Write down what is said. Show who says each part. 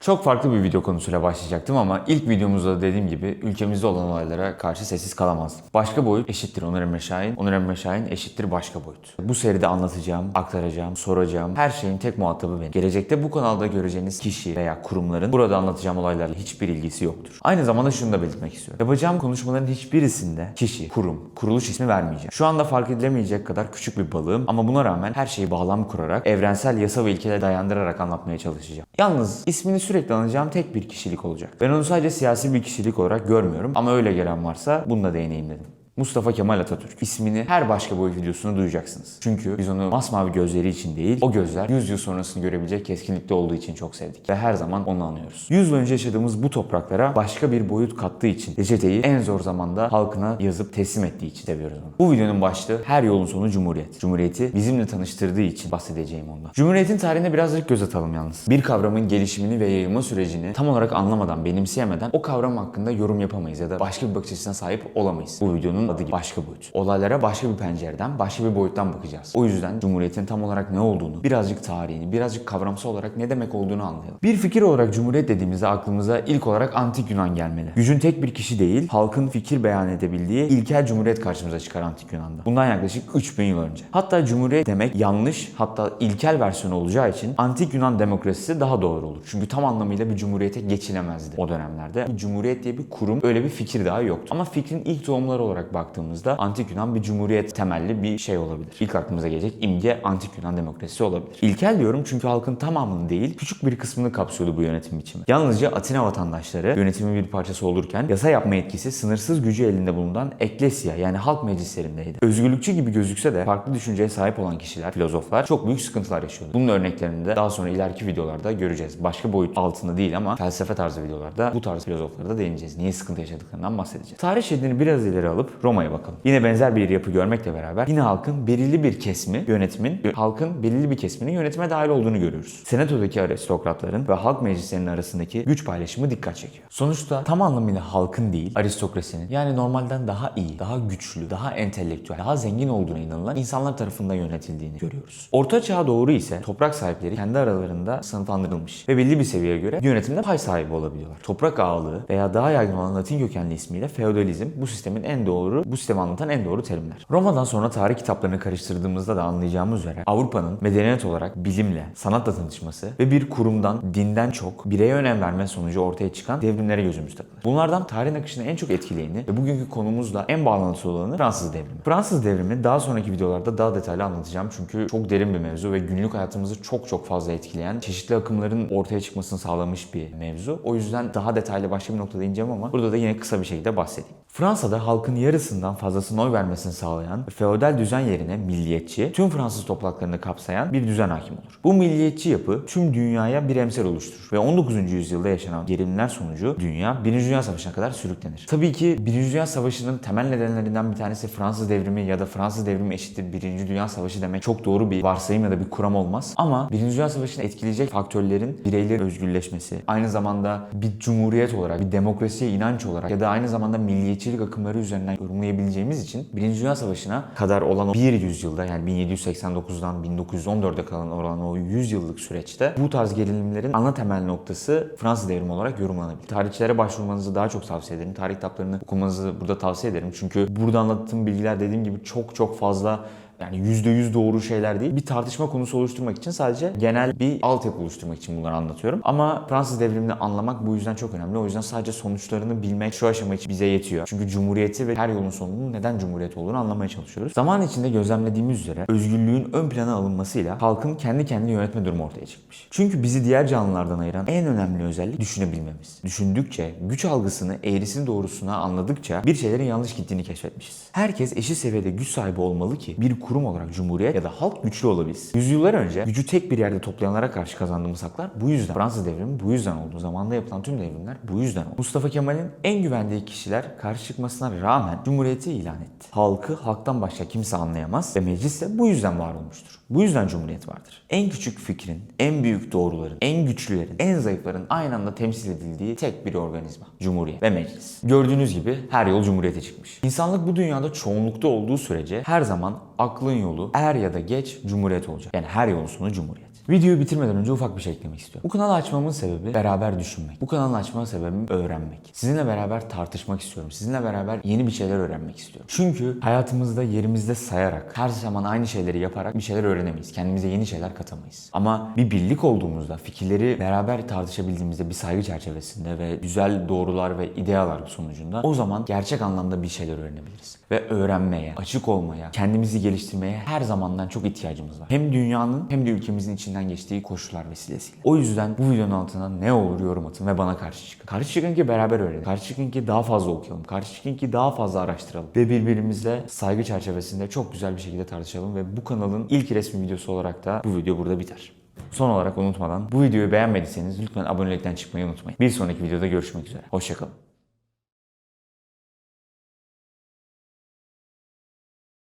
Speaker 1: Çok farklı bir video konusuyla başlayacaktım ama ilk videomuzda da dediğim gibi ülkemizde olan olaylara karşı sessiz kalamazdım. Başka boyut eşittir Onur Emre Şahin, Onur Emre Şahin eşittir başka boyut. Bu seride anlatacağım, aktaracağım, soracağım her şeyin tek muhatabı benim. Gelecekte bu kanalda göreceğiniz kişi veya kurumların burada anlatacağım olaylarla hiçbir ilgisi yoktur. Aynı zamanda şunu da belirtmek istiyorum. Yapacağım konuşmaların hiçbirisinde kişi, kurum, kuruluş ismi vermeyeceğim. Şu anda fark edilemeyecek kadar küçük bir balığım ama buna rağmen her şeyi bağlam kurarak, evrensel yasa ve ilkelere dayandırarak anlatmaya çalışacağım. Yalnız ismini sürekli anacağım tek bir kişilik olacak. Ben onu sadece siyasi bir kişilik olarak görmüyorum ama öyle gelen varsa bunu da değineyim dedim. Mustafa Kemal Atatürk. İsmini her başka boy videosunda duyacaksınız. Çünkü biz onu masmavi gözleri için değil, o gözler 100 yıl sonrasını görebilecek keskinlikte olduğu için çok sevdik. Ve her zaman onu anıyoruz. 100 yıl önce yaşadığımız bu topraklara başka bir boyut kattığı için, reçeteyi en zor zamanda halkına yazıp teslim ettiği için seviyoruz onu. Bu videonun başlığı her yolun sonu Cumhuriyet. Cumhuriyeti bizimle tanıştırdığı için bahsedeceğim ondan. Cumhuriyetin tarihine birazcık göz atalım yalnız. Bir kavramın gelişimini ve yayılma sürecini tam olarak anlamadan, benimseyemeden o kavram hakkında yorum yapamayız ya da başka bir bakış açısına sahip olamayız. Bu videonun adı gibi başka boyut. Olaylara başka bir pencereden, başka bir boyuttan bakacağız. O yüzden Cumhuriyet'in tam olarak ne olduğunu, birazcık tarihini, birazcık kavramsal olarak ne demek olduğunu anlayalım. Bir fikir olarak Cumhuriyet dediğimizde aklımıza ilk olarak antik Yunan gelmeli. Gücün tek bir kişi değil, halkın fikir beyan edebildiği ilkel Cumhuriyet karşımıza çıkar antik Yunan'da. Bundan yaklaşık 3000 yıl önce. Hatta Cumhuriyet demek yanlış, hatta ilkel versiyonu olacağı için antik Yunan demokrasisi daha doğru olur. Çünkü tam anlamıyla bir cumhuriyete geçilemezdi o dönemlerde. Cumhuriyet diye bir kurum, öyle bir fikir daha yoktu. Ama fikrin ilk tohumları olarak baktığımızda antik Yunan bir cumhuriyet temelli bir şey olabilir. İlk aklımıza gelecek imge antik Yunan demokrasisi olabilir. İlkel diyorum çünkü halkın tamamını değil, küçük bir kısmını kapsıyordu bu yönetim biçimi. Yalnızca Atina vatandaşları yönetimin bir parçası olurken yasa yapma yetkisi sınırsız gücü elinde bulunan eklesya yani halk meclislerindeydi. Özgürlükçü gibi gözükse de farklı düşünceye sahip olan kişiler, filozoflar çok büyük sıkıntılar yaşıyordu. Bunun örneklerini de daha sonra ileriki videolarda göreceğiz. Başka boyut altında değil ama felsefe tarzı videolarda bu tarz filozoflara da değineceğiz. Niye sıkıntı yaşadıklarından bahsedeceğiz. Tarih şeridini biraz ileri alıp Roma'ya bakalım. Yine benzer bir yapı görmekle beraber yine halkın belirli bir kesimi yönetimin, halkın belirli bir kesiminin yönetime dahil olduğunu görüyoruz. Senatodaki aristokratların ve halk meclislerinin arasındaki güç paylaşımı dikkat çekiyor. Sonuçta tam anlamıyla halkın değil, aristokrasinin yani normalden daha iyi, daha güçlü, daha entelektüel, daha zengin olduğuna inanılan insanlar tarafından yönetildiğini görüyoruz. Orta çağa doğru ise toprak sahipleri kendi aralarında sınıflandırılmış ve belli bir seviyeye göre yönetimde pay sahibi olabiliyorlar. Toprak ağalığı veya daha yaygın olan Latin kökenli ismiyle feodalizm bu sistemin en doğru, bu sistemi anlatan en doğru terimler. Roma'dan sonra tarih kitaplarını karıştırdığımızda da anlayacağımız üzere Avrupa'nın medeniyet olarak bilimle, sanatla tanışması ve bir kurumdan, dinden çok bireye önem verme sonucu ortaya çıkan devrimlere gözümüz takılır. Bunlardan tarihin akışını en çok etkileyeni ve bugünkü konumuzla en bağlantılı olanı Fransız devrimi. Fransız devrimi daha sonraki videolarda daha detaylı anlatacağım çünkü çok derin bir mevzu ve günlük hayatımızı çok çok fazla etkileyen, çeşitli akımların ortaya çıkmasını sağlamış bir mevzu. O yüzden daha detaylı başka bir noktada ineceğim ama burada da yine kısa bir şekilde bahsedeyim. Fransa'da halkın yarısından fazlasının oy vermesini sağlayan feodal düzen yerine milliyetçi, tüm Fransız topraklarını kapsayan bir düzen hakim olur. Bu milliyetçi yapı tüm dünyaya bir emsal oluşturur ve 19. yüzyılda yaşanan gerilimler sonucu dünya 1. Dünya Savaşı'na kadar sürüklenir. Tabii ki 1. Dünya Savaşı'nın temel nedenlerinden bir tanesi Fransız devrimi ya da Fransız devrimi eşittir 1. Dünya Savaşı demek çok doğru bir varsayım ya da bir kuram olmaz. Ama 1. Dünya Savaşı'nı etkileyecek faktörlerin bireylerin özgürleşmesi, aynı zamanda bir cumhuriyet olarak, bir demokrasiye inanç olarak ya da aynı zamanda milliyetçilik akımları üzerinden yorumlayabileceğimiz için 1. Dünya Savaşı'na kadar olan bir yüzyılda yani 1789'dan 1914'e kalan olan o 100 yıllık süreçte bu tarz gerilimlerin ana temel noktası Fransız devrimi olarak yorumlanabilir. Tarihçilere başvurmanızı daha çok tavsiye ederim. Tarih kitaplarını okumanızı burada tavsiye ederim. Çünkü burada anlattığım bilgiler dediğim gibi çok çok fazla yani %100 doğru şeyler değil. Bir tartışma konusu oluşturmak için sadece genel bir altyapı oluşturmak için bunları anlatıyorum. Ama Fransız devrimini anlamak bu yüzden çok önemli. O yüzden sadece sonuçlarını bilmek şu aşama için bize yetiyor. Çünkü cumhuriyeti ve her yolun sonunun neden cumhuriyet olduğunu anlamaya çalışıyoruz. Zaman içinde gözlemlediğimiz üzere özgürlüğün ön plana alınmasıyla halkın kendi kendini yönetme durumu ortaya çıkmış. Çünkü bizi diğer canlılardan ayıran en önemli özellik düşünebilmemiz. Düşündükçe, güç algısını eğrisini doğrusuna anladıkça bir şeylerin yanlış gittiğini keşfetmişiz. Herkes eşit seviyede güç sahibi olmalı ki bir kurum olarak cumhuriyet ya da halk güçlü olabilsin. Yüzyıllar önce gücü tek bir yerde toplayanlara karşı kazandığımız haklar bu yüzden. Fransız devrimi bu yüzden oldu. Zamanında yapılan tüm devrimler bu yüzden oldu. Mustafa Kemal'in en güvendiği kişiler karşı çıkmasına rağmen cumhuriyeti ilan etti. Halkı halktan başka kimse anlayamaz ve meclis de bu yüzden var olmuştur. Bu yüzden cumhuriyet vardır. En küçük fikrin, en büyük doğruların, en güçlülerin, en zayıfların aynı anda temsil edildiği tek bir organizma. Cumhuriyet ve meclis. Gördüğünüz gibi her yol cumhuriyete çıkmış. İnsanlık bu dünyada çoğunlukta olduğu sürece her zaman aklın yolu er ya da geç cumhuriyet olacak. Yani her yolun sonu cumhuriyet. Videoyu bitirmeden önce ufak bir şey eklemek istiyorum. Bu kanalı açmamın sebebi beraber düşünmek. Bu kanalı açmamın sebebim öğrenmek. Sizinle beraber tartışmak istiyorum. Sizinle beraber yeni bir şeyler öğrenmek istiyorum. Çünkü hayatımızda yerimizde sayarak, her zaman aynı şeyleri yaparak bir şeyler öğrenemeyiz. Kendimize yeni şeyler katamayız. Ama bir birlik olduğumuzda, fikirleri beraber tartışabildiğimizde bir saygı çerçevesinde ve güzel doğrular ve idealar sonucunda o zaman gerçek anlamda bir şeyler öğrenebiliriz. Ve öğrenmeye, açık olmaya, kendimizi geliştirmeye her zamandan çok ihtiyacımız var. Hem dünyanın hem de ülkemizin içinden geçtiği koşullar vesilesiyle. O yüzden bu videonun altına ne olur yorum atın ve bana karşı çıkın. Karşı çıkın ki beraber öğrenelim. Karşı çıkın ki daha fazla okuyalım. Karşı çıkın ki daha fazla araştıralım. Ve birbirimizle saygı çerçevesinde çok güzel bir şekilde tartışalım ve bu kanalın ilk resmi videosu olarak da bu video burada biter. Son olarak unutmadan bu videoyu beğenmediyseniz lütfen abonelikten çıkmayı unutmayın. Bir sonraki videoda görüşmek üzere. Hoşçakalın.